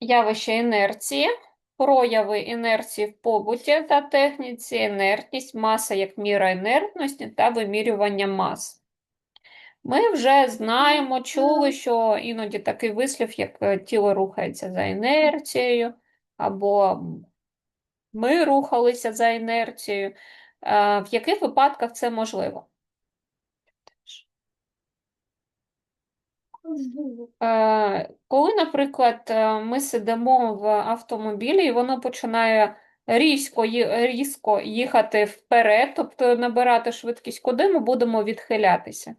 явище інерції, прояви інерції в побуті та техніці, інертність, маса як міра інертності та вимірювання мас. Ми вже знаємо, чули, що іноді такий вислів, як е, тіло рухається за інерцією, або ми рухалися за інерцією. Е, В яких випадках це можливо? Коли, наприклад, е, ми сидимо в автомобілі, і воно починає різко, різко їхати вперед, тобто набирати швидкість, куди ми будемо відхилятися?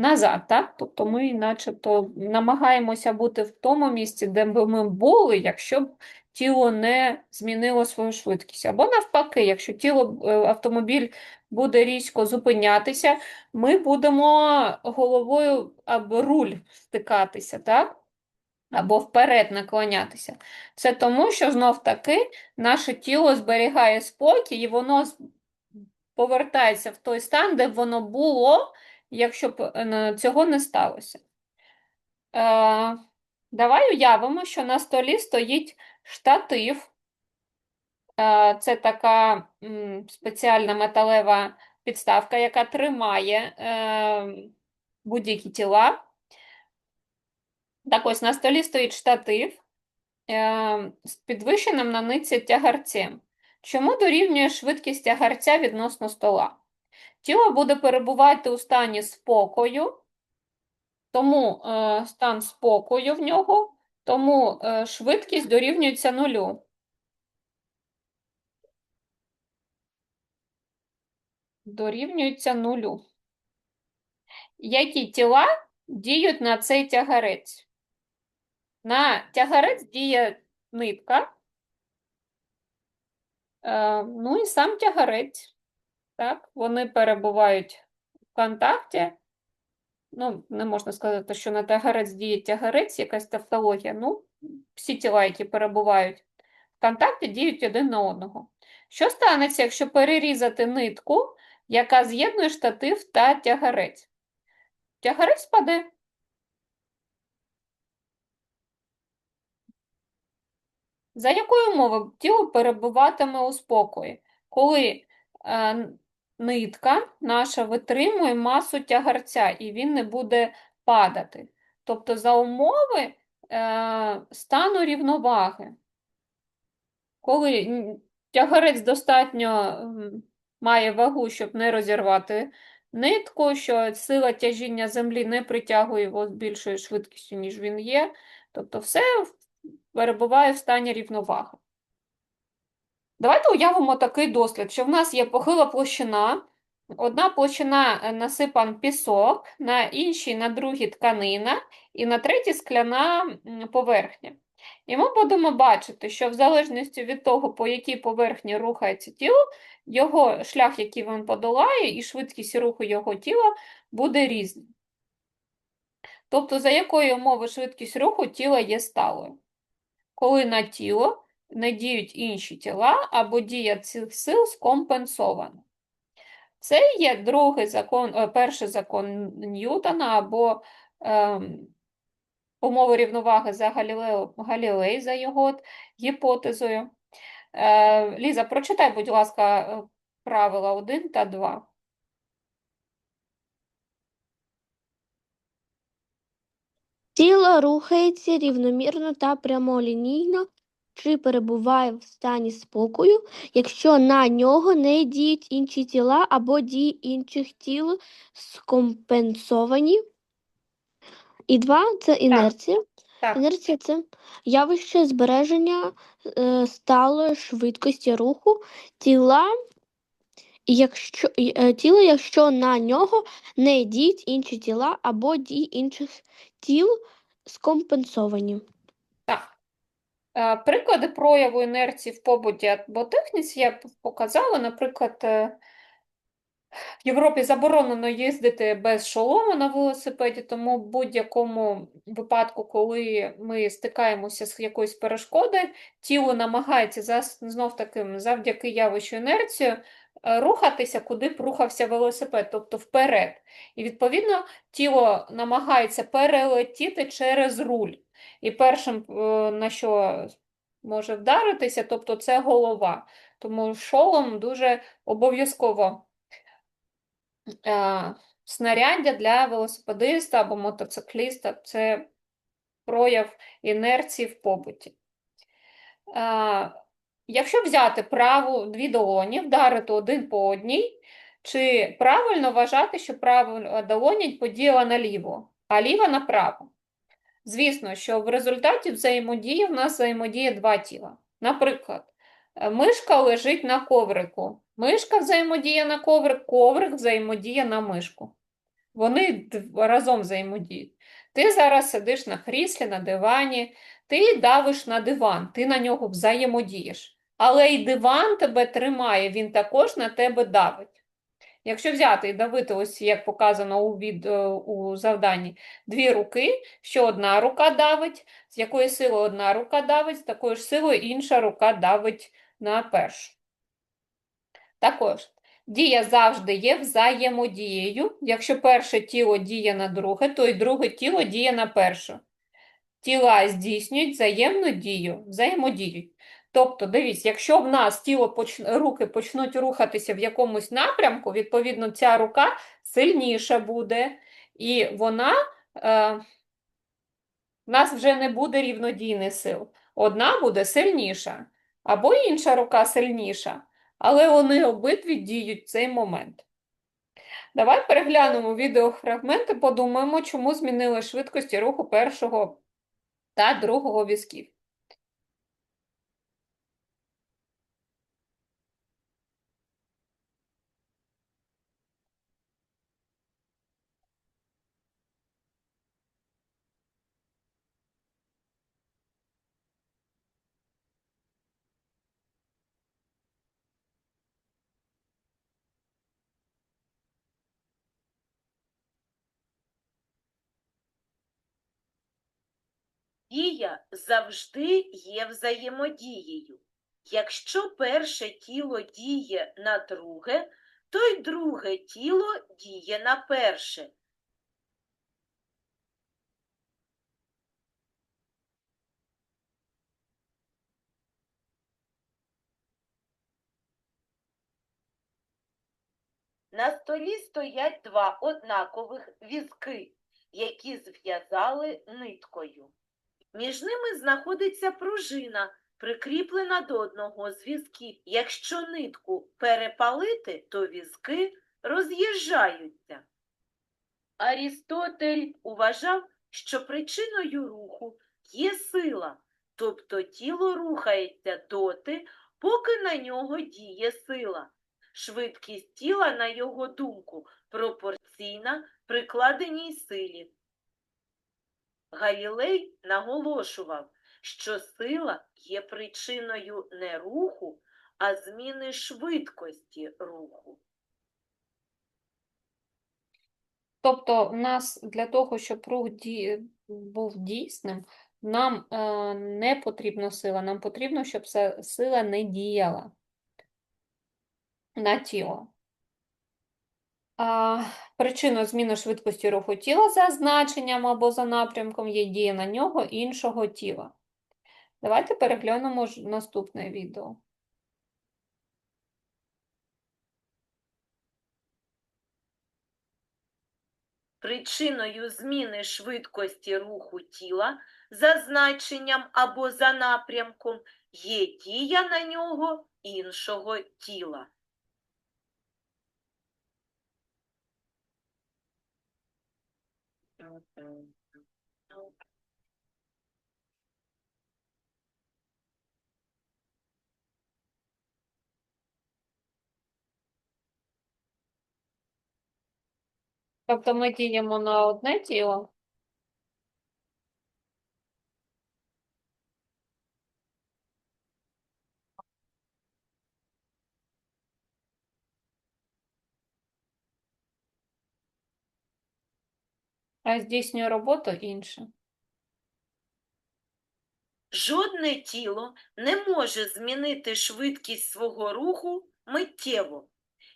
Назад, так? Тобто ми начебто намагаємося бути в тому місці, де б ми були, якщо б тіло не змінило свою швидкість. Або навпаки, якщо тіло, е, автомобіль буде різко зупинятися, ми будемо головою або руль стикатися, так? Або вперед наклонятися. Це тому, що знов таки наше тіло зберігає спокій, і воно повертається в той стан, де воно було, якщо б е, цього не сталося. Е, давай уявимо, що на столі стоїть штатив. Е, це така м, спеціальна металева підставка, яка тримає е, будь-які тіла. Так ось на столі стоїть штатив е, з підвищеним на ниці тягарцем. Чому дорівнює швидкість тягарця відносно стола? Тіло буде перебувати у стані спокою, тому е, стан спокою в нього, тому е, швидкість дорівнюється нулю. Дорівнюється нулю. Які тіла діють на цей тягарець? На тягарець діє нитка, е, ну і сам тягарець. Так, вони перебувають в контакті. Ну, не можна сказати, що на тягарець діє тягарець, якась тавтологія. Ну, всі тіла, які перебувають в контакті, діють один на одного. Що станеться, якщо перерізати нитку, яка з'єднує штатив та тягарець? Тягарець спаде. За якою умови тіло перебуватиме у спокої? Коли е, нитка наша витримує масу тягарця і він не буде падати. Тобто за умови е, стану рівноваги. Коли тягарець достатньо має вагу, щоб не розірвати нитку, що сила тяжіння землі не притягує його з більшою швидкістю, ніж він є. Тобто все перебуває в стані рівноваги. Давайте уявимо такий дослід, що в нас є похила площина, одна площина е, насипан пісок, на іншій, на другій тканина, і на третій скляна поверхня. І ми будемо бачити, що в залежності від того, по якій поверхні рухається тіло, його шлях, який він подолає, і швидкість руху його тіла буде різним. Тобто, за якої умови швидкість руху тіла є сталою? Коли на тіло не діють інші тіла або дія цих сил скомпенсована. Це є другий закон, е, перший закон Ньютона або ем, умови рівноваги за Галілео, Галілей за його гіпотезою. Е, Ліза, прочитай, будь ласка, е, правила 1 та 2. Тіло рухається рівномірно та прямолінійно чи перебуває в стані спокою, якщо на нього не діють інші тіла або дії інших тіл скомпенсовані. І два це інерція. Так, Інерція це явище збереження е, сталої швидкості руху тіла, якщо, е, тіла, якщо на нього не діють інші тіла або дії інших тіл скомпенсовані. Е, Приклади прояву інерції в побуті або техніці я показала. Наприклад, е, в Європі заборонено їздити без шолому на велосипеді, тому в будь-якому випадку, коли ми стикаємося з якоюсь перешкодою, тіло намагається знов таки завдяки явищу інерції е, рухатися, куди б рухався велосипед, тобто вперед. І відповідно тіло намагається перелетіти через руль. І першим, е, на що може вдаритися, тобто це голова. Тому шолом дуже обов'язково е, снаряддя для велосипедиста або мотоцикліста це прояв інерції в побуті. Е, Якщо взяти праву дві долоні, вдарити один по одній, чи правильно вважати, що права долоня поділа на ліву, а ліва на праву? Звісно, що в результаті взаємодії в нас взаємодіє два тіла. Наприклад, е, мишка лежить на коврику. Мишка взаємодіє на коврик, коврик взаємодіє на мишку. Вони разом взаємодіють. Ти зараз сидиш на кріслі, на дивані, ти давиш на диван, ти на нього взаємодієш. Але і диван тебе тримає, він також на тебе давить. Якщо взяти і давити, ось як показано у, від, е, у завданні, дві руки, що одна рука давить, з якої сили одна рука давить, з такою ж силою інша рука давить на першу. Також дія завжди є взаємодією. Якщо перше тіло діє на друге, то і друге тіло діє на перше. Тіла здійснюють взаємну дію, взаємодіють. Тобто, дивіться, якщо в нас тіло поч... руки почнуть рухатися в якомусь напрямку, відповідно, ця рука сильніша буде, і вона е... в нас вже не буде рівнодійних сил. Одна буде сильніша, або інша рука сильніша, але вони обидві діють в цей момент. Давай переглянемо відеофрагменти, подумаємо, чому змінили швидкості руху першого та другого візків. Дія завжди є взаємодією. Якщо перше тіло діє на друге, то й друге тіло діє на перше. На столі стоять два однакових візки, які зв'язали ниткою. Між ними знаходиться пружина, прикріплена до одного з візків. Якщо нитку перепалити, то візки роз'їжджаються. Арістотель вважав, що причиною руху є сила, тобто тіло рухається доти, поки на нього діє сила. Швидкість тіла, на його думку, пропорційна прикладеній силі. Галілей наголошував, що сила є причиною не руху, а зміни швидкості руху. Тобто, в нас для того, щоб рух ді... був дійсним, нам е, не потрібна сила, нам потрібно, щоб сила не діяла на тіло. Причиною зміни швидкості руху тіла за значенням або за напрямком є дія на нього іншого тіла. Давайте переглянемо наступне відео. Причиною зміни швидкості руху тіла за значенням або за напрямком є дія на нього іншого тіла. Тобто ми діємо на одне тіло, а здійснює роботу інше. Жодне тіло не може змінити швидкість свого руху миттєво.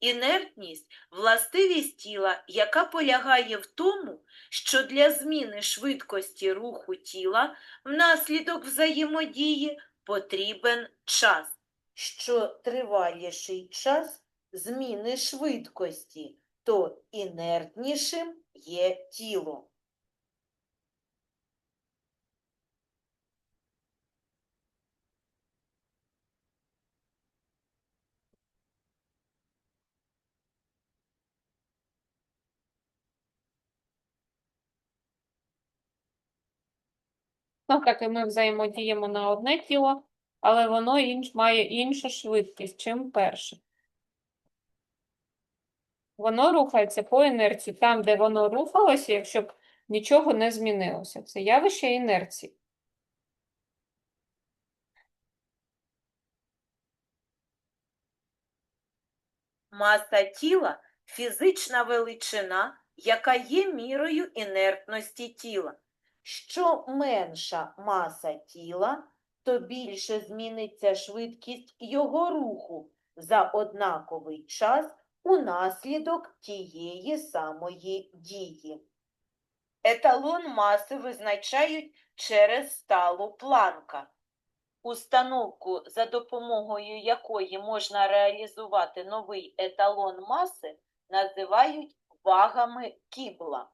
Інертність – властивість тіла, яка полягає в тому, що для зміни швидкості руху тіла внаслідок взаємодії потрібен час. Що триваліший час зміни швидкості, то інертнішим є тіло. Ну, так і ми взаємодіємо на одне тіло, але воно інш, має іншу швидкість, чим перше. Воно рухається по інерції, там, де воно рухалося, якщо б нічого не змінилося. Це явище інерції. Маса тіла – фізична величина, яка є мірою інертності тіла. Що менша маса тіла, то більше зміниться швидкість його руху за однаковий час унаслідок тієї самої дії. Еталон маси визначають через сталу планка. Установку, за допомогою якої можна реалізувати новий еталон маси, називають вагами Кібла.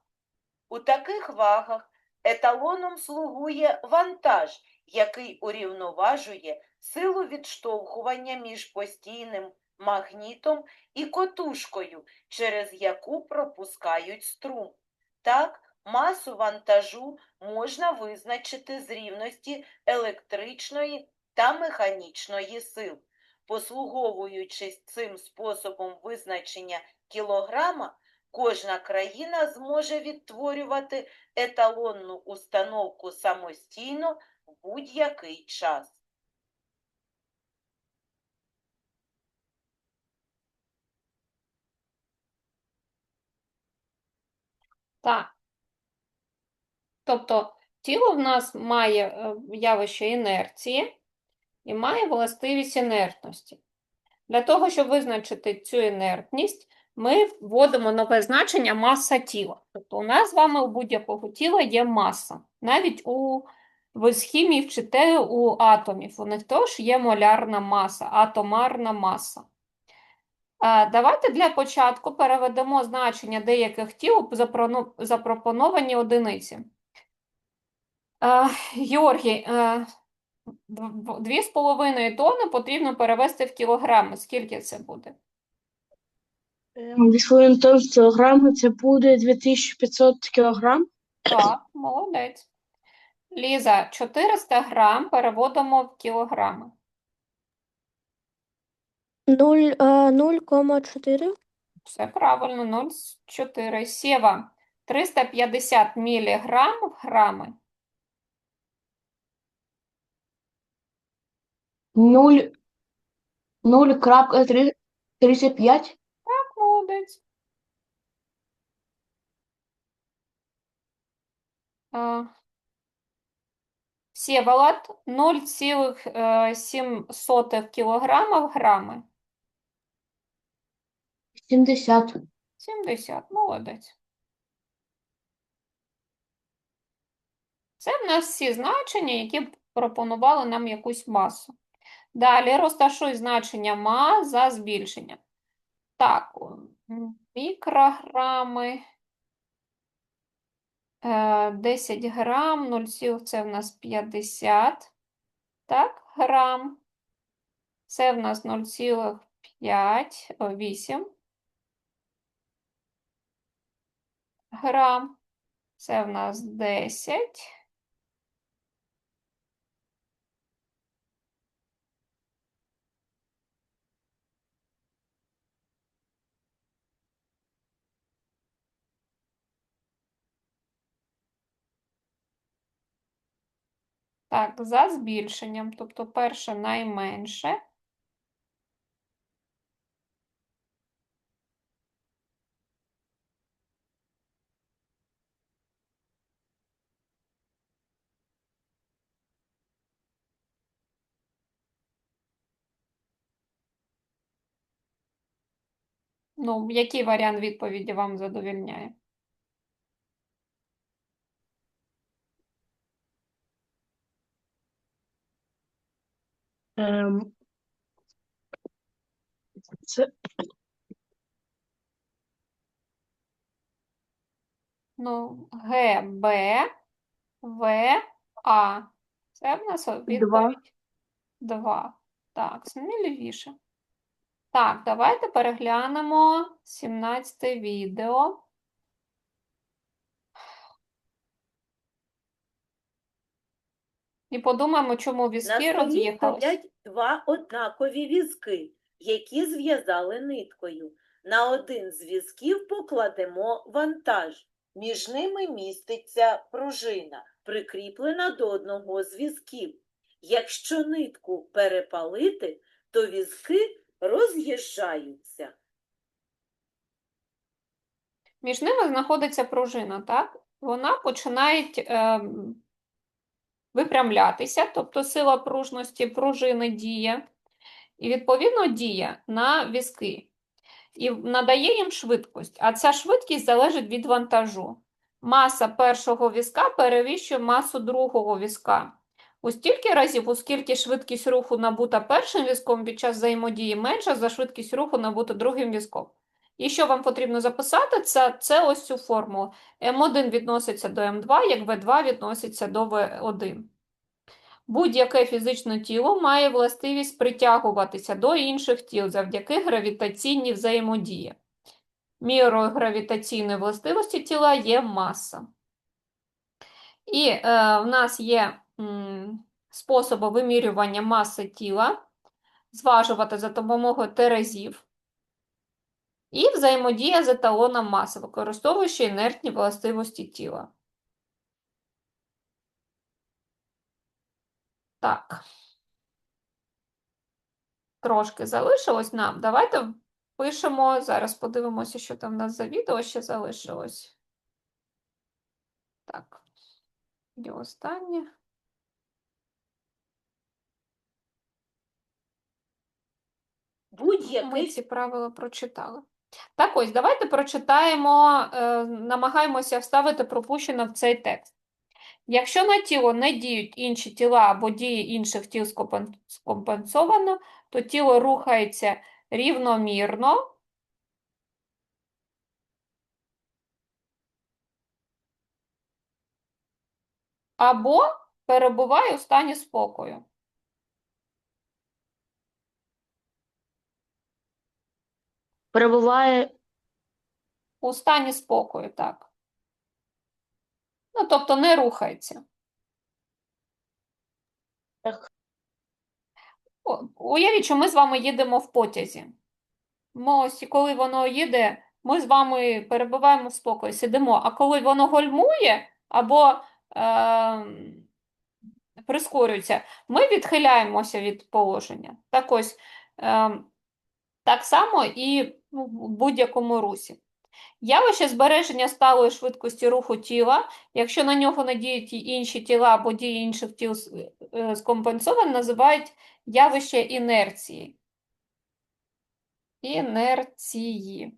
У таких вагах еталоном слугує вантаж, який урівноважує силу відштовхування між постійним магнітом і котушкою, через яку пропускають струм. Так, масу вантажу можна визначити з рівності електричної та механічної сил. Послуговуючись цим способом визначення кілограма, кожна країна зможе відтворювати еталонну установку самостійно в будь-який час. Так. Тобто тіло в нас має е, явище інерції і має властивість інертності. Для того, щоб визначити цю інертність, ми вводимо нове значення маса тіла. Тобто у нас з вами у будь-якого тіла є маса. Навіть у ви хімії вчите у атомів. У них теж є молярна маса, атомарна маса. Давайте для початку переведемо значення деяких тіл запрону- запропоновані одиниці. Георгій, е, дв- дві з половиною тони потрібно перевести в кілограми. Скільки це буде? Дві з половиною тонн в кілограми це буде 2500 кілограм. Так, молодець. Ліза, 400 грам переводимо в кілограми. Нуль, е, 0,4. Все правильно, 0,4. Сєва, 350 міліграм в грами. 0, 0,35. Так, молодець. А, Сєволод 0,7 кілограма в грами. 70. 70, молодець. Це в нас всі значення, які пропонували нам якусь масу. Далі розташуй значення ма за збільшенням. Так, мікрограми, е, 10 грам, 0, це в нас 50, так, грам. Це в нас 0,5, 8 грам. Це в нас 10. Так, за збільшенням, тобто перше найменше. Ну, який варіант відповіді вам задовільняє? Ем, це Ну, Г, Б, В, А. Це в нас відповідь. Два. Так, сміливіше. Так, давайте переглянемо 17 відео. І подумаємо, чому візки столі роз'їхались. два однакові візки, які зв'язали ниткою. На один з візків покладемо вантаж. Між ними міститься пружина, прикріплена до одного з візків. Якщо нитку перепалити, то візки роз'їжджаються. Між ними знаходиться пружина, так? Вона починає ем, випрямлятися, тобто сила пружності пружини діє, і відповідно діє на візки. І надає їм швидкость, а ця швидкість залежить від вантажу. Маса першого візка перевищує масу другого візка. У стільки разів, оскільки швидкість руху набута першим візком під час взаємодії менша за швидкість руху набута другим візком. І що вам потрібно записати, це, це ось цю формулу. М1 відноситься до М2, як В2 відноситься до В1. Будь-яке фізичне тіло має властивість притягуватися до інших тіл завдяки гравітаційній взаємодії. Мірою гравітаційної властивості тіла є маса. І е, в нас є м, способи вимірювання маси тіла, зважувати за допомогою терезів. І взаємодія з еталоном маси, використовуючи інертні властивості тіла. Так. Трошки залишилось нам. Давайте пишемо. Зараз подивимося, що там в нас за відео ще залишилось. Так. І останнє. Ми Будь-який ці правила прочитали. Так ось, давайте прочитаємо, е, намагаємося вставити пропущено в цей текст. Якщо на тіло не діють інші тіла або дії інших тіл скомпенсовано, то тіло рухається рівномірно або перебуває у стані спокою. Перебуває У стані спокою, так. Ну, тобто не рухається. Так. О, Уявіть, що ми з вами їдемо в потязі. Ми ось, і коли воно їде, ми з вами перебуваємо в спокої, сидимо. А коли воно гальмує або е, прискорюється, ми відхиляємося від положення. Так ось, е, так само і ну, в будь-якому русі. Явище збереження сталої швидкості руху тіла, якщо на нього не діють і інші тіла або дії інших тіл е, скомпенсовані, називають явище інерції. Інерції.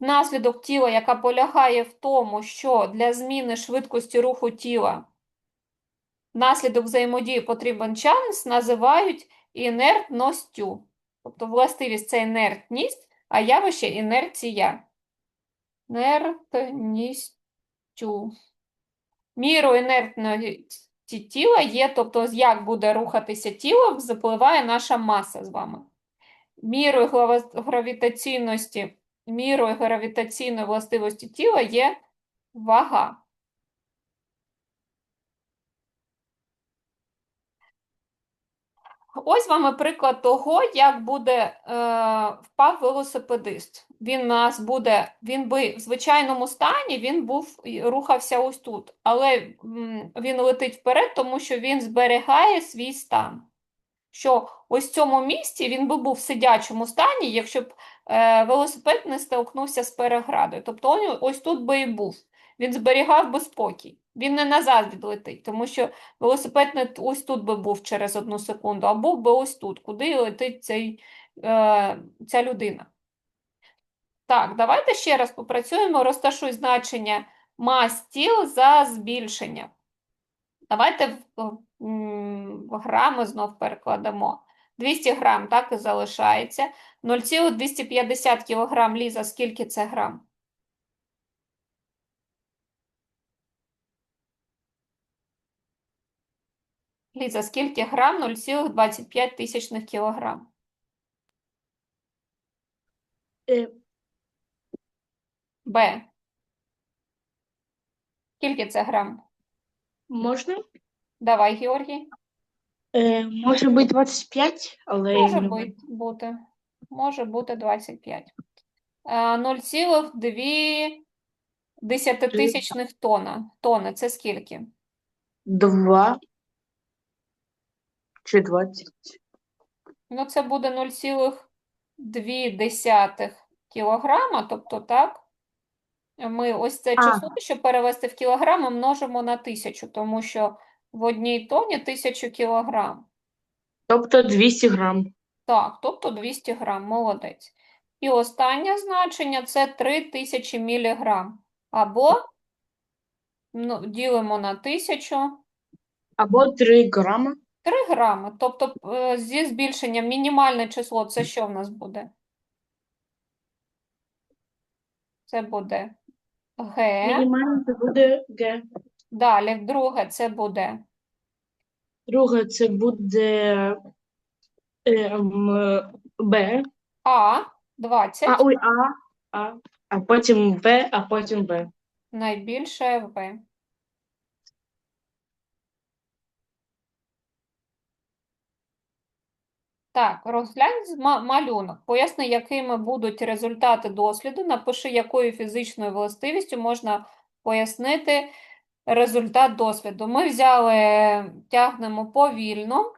Наслідок тіла, яка полягає в тому, що для зміни швидкості руху тіла наслідок взаємодії потрібен час, називають інертністю. Тобто властивість це інертність, а явище інерція. Інертністю. Мірою інертності тіла є, тобто як буде рухатися тіло, запливає наша маса з вами. Мірою гравітаційності, мірою гравітаційної властивості тіла є вага. Ось вам приклад того, як буде е, впав велосипедист. Він нас буде, він би в звичайному стані він був рухався ось тут, але він летить вперед, тому що він зберігає свій стан. Що ось в цьому місці він би був в сидячому стані, якщо б е, велосипед не столкнувся з переградою. Тобто ось тут би і був. Він зберігав би спокій. Він не назад відлетить, тому що велосипед не ось тут би був через одну секунду, а був би ось тут, куди летить цей, е, ця людина. Так, давайте ще раз попрацюємо. Розташуй значення мас тіл за збільшення. Давайте в, грами знов перекладемо. 200 грам, так і залишається. 0,250 кілограм Ліза, скільки це грам? Ліза, скільки грам? 0,25 тисячних кілограм. Е, Б. Скільки це грам? можна? Давай, Георгій. Е, може бути 25, але Може бути, бути. Може бути 25. Е, 0,2 десятитисячних тонна. Тони. Це скільки? 2 чи 20. Ну, це буде 0,2 кілограма, тобто так. Ми ось це число, щоб перевести в кілограми, множимо на тисячу, тому що в одній тоні 1000 кілограм. Тобто 200 грам. Так, тобто 200 грам, молодець. І останнє значення це 3000 міліграм. Або ну, ділимо на 1000, Або 3 грама. 3 грами. Тобто е, зі збільшенням мінімальне число це що в нас буде? Це буде Г. Мінімально це буде Г. Далі, друге, це буде Друге це буде ем, Б. А, 20, А, ой, А, А, а потім Б, а потім Б. найбільше В. Так, розглянь малюнок. Поясни, якими будуть результати досліду. Напиши, якою фізичною властивістю можна пояснити результат досліду. Ми взяли, тягнемо повільно.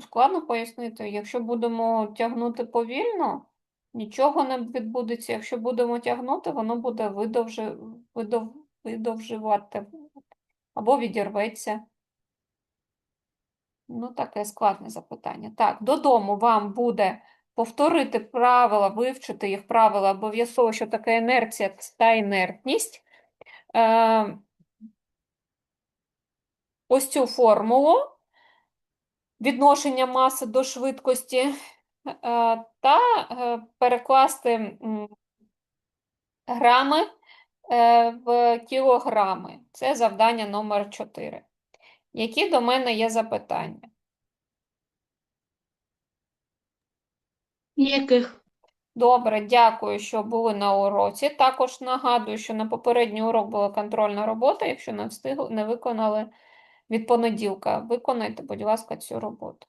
Складно пояснити. Якщо будемо тягнути повільно, нічого не відбудеться. Якщо будемо тягнути, воно буде видовжи, видов, видовжувати або відірветься. Ну, таке складне запитання. Так, додому вам буде повторити правила, вивчити їх правила, обов'язково, що таке інерція та інертність. Е, ось цю формулу відношення маси до швидкості та е, перекласти грами е, в кілограми. Це завдання номер 4. Які до мене є запитання? Ніяких. Добре, дякую, що були на уроці. Також нагадую, що на попередній урок була контрольна робота. Якщо не встигли, не виконали від понеділка, виконайте, будь ласка, цю роботу.